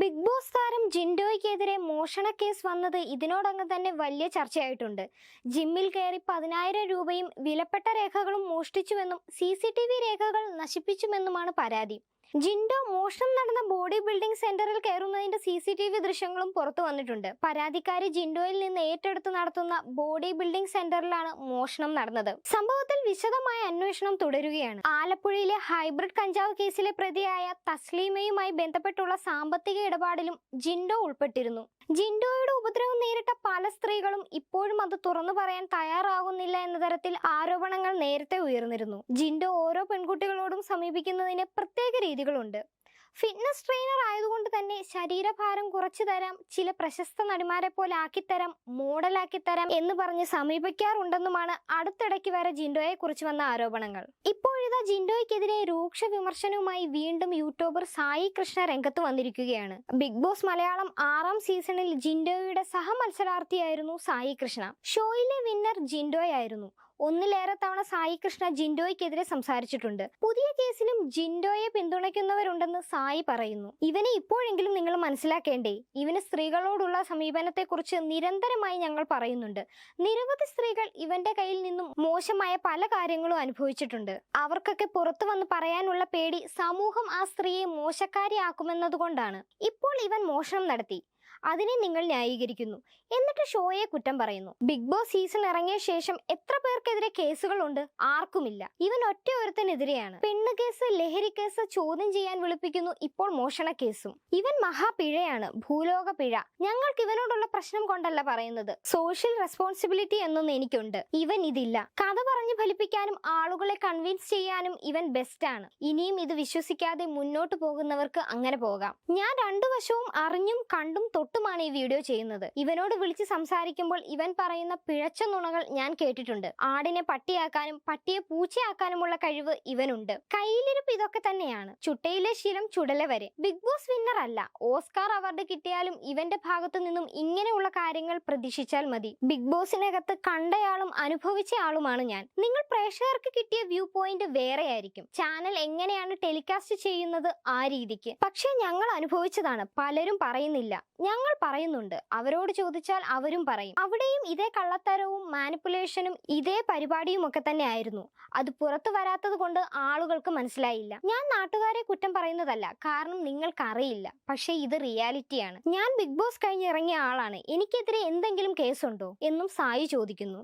Big boss താരം ജിൻഡോയ്ക്കെതിരെ മോഷണ case വന്നത് ഇതിനോടകം തന്നെ വലിയ ചർച്ചയായിട്ടുണ്ട്. ജിമ്മിൽ കയറി പതിനായിരം രൂപയും വിലപ്പെട്ട രേഖകളും മോഷ്ടിച്ചുവെന്നും സി സി ടി വി രേഖകൾ നശിപ്പിച്ചുമെന്നുമാണ് പരാതി. ജിൻഡോ മോഷണം നടന്ന ബോഡി ബിൽഡിംഗ് സെന്ററിൽ കയറുന്നതിന്റെ സി സി ടി വി ദൃശ്യങ്ങളും പുറത്തു വന്നിട്ടുണ്ട്. പരാതിക്കാരി ജിൻഡോയിൽ നിന്ന് ഏറ്റെടുത്ത് നടത്തുന്ന ബോഡി ബിൽഡിംഗ് സെന്ററിലാണ് മോഷണം നടന്നത്. സംഭവത്തിൽ വിശദമായ അന്വേഷണം തുടരുകയാണ്. ആലപ്പുഴയിലെ ഹൈബ്രിഡ് കഞ്ചാവ് കേസിലെ പ്രതിയായ തസ്ലീമയുമായി ബന്ധപ്പെട്ടുള്ള സാമ്പത്തിക ഇടപാടിലും ജിൻഡോ ഉൾപ്പെട്ടിരുന്നു. ജിൻഡോയുടെ ഉപദ്രവം നേരിട്ട പല സ്ത്രീകളും ഇപ്പോഴും അത് തുറന്നു പറയാൻ തയ്യാറാകുന്നില്ല എന്ന തരത്തിൽ ആരോപണങ്ങൾ നേരത്തെ ഉയർന്നിരുന്നു. ജിൻഡോ ഓരോ പെൺകുട്ടികളോടും സമീപിക്കുന്നതിന് പ്രത്യേക രീതികളുണ്ട്. ഫിറ്റ്നസ് ട്രെയിനർ ആയതുകൊണ്ട് തന്നെ ശരീരഭാരം കുറച്ചു തരാം ചില പ്രശസ്ത നടിമാരെ പോലെ ആക്കിത്തരാം മോഡലാക്കിത്തരാം എന്ന് പറഞ്ഞ് സമീപിക്കാറുണ്ടെന്നുമാണ് അടുത്തിടയ്ക്ക് വരെ ജിൻഡോയെ കുറിച്ച് വന്ന ആരോപണങ്ങൾ. ഇപ്പോഴിതാ ജിൻഡോയ്ക്കെതിരെ രൂക്ഷ വിമർശനവുമായി വീണ്ടും യൂട്യൂബർ സായി കൃഷ്ണ രംഗത്ത് വന്നിരിക്കുകയാണ്. ബിഗ് ബോസ് മലയാളം ആറാം സീസണിൽ ജിൻഡോയുടെ സഹമത്സരാർത്ഥിയായിരുന്നു സായി കൃഷ്ണ. ഷോയിലെ വിന്നർ ജിൻഡോയായിരുന്നു. ഒന്നിലേറെ തവണ സായി കൃഷ്ണ ജിൻഡോയ്ക്കെതിരെ സംസാരിച്ചിട്ടുണ്ട്. പുതിയ കേസിലും ജിൻഡോയെ പിന്തുണയ്ക്കുന്നവരുണ്ടെന്ന് സായി പറയുന്നു. ഇവനെ ഇപ്പോഴെങ്കിലും നിങ്ങൾ മനസ്സിലാക്കേണ്ടേ ഇവന് സ്ത്രീകളോടുള്ള സമീപനത്തെക്കുറിച്ച് നിരന്തരമായി ഞങ്ങൾ പറയുന്നുണ്ട്. നിരവധി സ്ത്രീകൾ ഇവന്റെ കയ്യിൽ നിന്നും മോശമായ പല കാര്യങ്ങളും അനുഭവിച്ചിട്ടുണ്ട്. അവർക്കൊക്കെ പുറത്തു വന്ന് പറയാനുള്ള പേടി സമൂഹം ആ സ്ത്രീയെ മോശക്കാരിയാക്കുമെന്നതുകൊണ്ടാണ്. ഇപ്പോൾ ഇവൻ മോഷണം നടത്തി. അതിനെ നിങ്ങൾ ന്യായീകരിക്കുന്നു. എന്നിട്ട് ഷോയെ കുറ്റം പറയുന്നു. ബിഗ് ബോസ് സീസൺ ഇറങ്ങിയ ശേഷം എത്ര പേർക്കെതിരെ കേസുകളുണ്ട്? ആർക്കുമില്ല. ഇവൻ ഒറ്റ ഒരുത്തനെതിരെയാണ്. പെണ്ണ് കേസ് ലഹരി കേസ് ചോദ്യം ചെയ്യാൻ വിളിപ്പിക്കുന്നു ഇപ്പോൾ മോഷണ കേസും. ഇവൻ മഹാപിഴയാണ് ഭൂലോക പിഴ. ഞങ്ങൾക്ക് ഇവനോടുള്ള പ്രശ്നം കൊണ്ടല്ല പറയുന്നത്. സോഷ്യൽ റെസ്പോൺസിബിലിറ്റി എന്നൊന്നും എനിക്കുണ്ട്. ഇവൻ ഇതില്ല. കഥ പറഞ്ഞു ഫലിപ്പിക്കാനും ആളുകളെ കൺവിൻസ് ചെയ്യാനും ഇവൻ ബെസ്റ്റാണ് ഇനിയും ഇത് വിശ്വസിക്കാതെ മുന്നോട്ട് പോകുന്നവർക്ക് അങ്ങനെ പോകാം. ഞാൻ രണ്ടു വശവും അറിഞ്ഞും കണ്ടും തൊട്ടുമാണ് ഈ വീഡിയോ ചെയ്യുന്നത്. ഇവനോട് വിളിച്ച് സംസാരിക്കുമ്പോൾ ഇവൻ പറയുന്ന പിഴച്ച നുണകൾ ഞാൻ കേട്ടിട്ടുണ്ട്. ആടിനെ പട്ടിയാക്കാനും പട്ടിയെ പൂച്ചയാക്കാനുമുള്ള കഴിവ് ഇവനുണ്ട്. കയ്യിലിരിപ്പ് ഇതൊക്കെ തന്നെയാണ്. ചുട്ടയിലെ ശീലം ചുടല വരെ. ബിഗ് ബോസ് വിന്നർ അല്ല. ഓസ്കാർ അവാർഡ് കിട്ടിയാലും ഇവന്റെ ഭാഗത്തു നിന്നും ഇങ്ങനെയുള്ള കാര്യങ്ങൾ പ്രതീക്ഷിച്ചാൽ മതി. ബിഗ് ബോസിനകത്ത് കണ്ടയാളും അനുഭവിച്ച ആളുമാണ് ഞാൻ. നിങ്ങൾ പ്രേക്ഷകർക്ക് കിട്ടിയ വ്യൂ പോയിന്റ് വേറെയായിരിക്കും. ചാനൽ എങ്ങനെയാണ് ടെലികാസ്റ്റ് ചെയ്യുന്നത് ആ രീതിക്ക്. പക്ഷേ ഞങ്ങൾ അനുഭവിച്ചതാണ്. പലരും പറയുന്നില്ല. ഞങ്ങൾ പറയുന്നുണ്ട്. അവരോട് ചോദിച്ചാൽ അവരും പറയും. അവിടെയും ഇതേ കള്ളത്തരവും മാനിപ്പുലേഷനും ഇതേ പരിപാടിയും ഒക്കെ തന്നെ ആയിരുന്നു അത് പുറത്തു വരാത്തത് കൊണ്ട് ആളുകൾക്ക് മനസ്സിലായില്ല. ഞാൻ നാട്ടുകാരെ കുറ്റം പറയുന്നതല്ല. കാരണം നിങ്ങൾക്കറിയില്ല. പക്ഷേ ഇത് റിയാലിറ്റിയാണ്. ഞാൻ ബിഗ് ബോസ് കഴിഞ്ഞ് ഇറങ്ങിയ ആളാണ്. എനിക്കെതിരെ എന്തെങ്കിലും കേസുണ്ടോ എന്നും സായി ചോദിക്കുന്നു.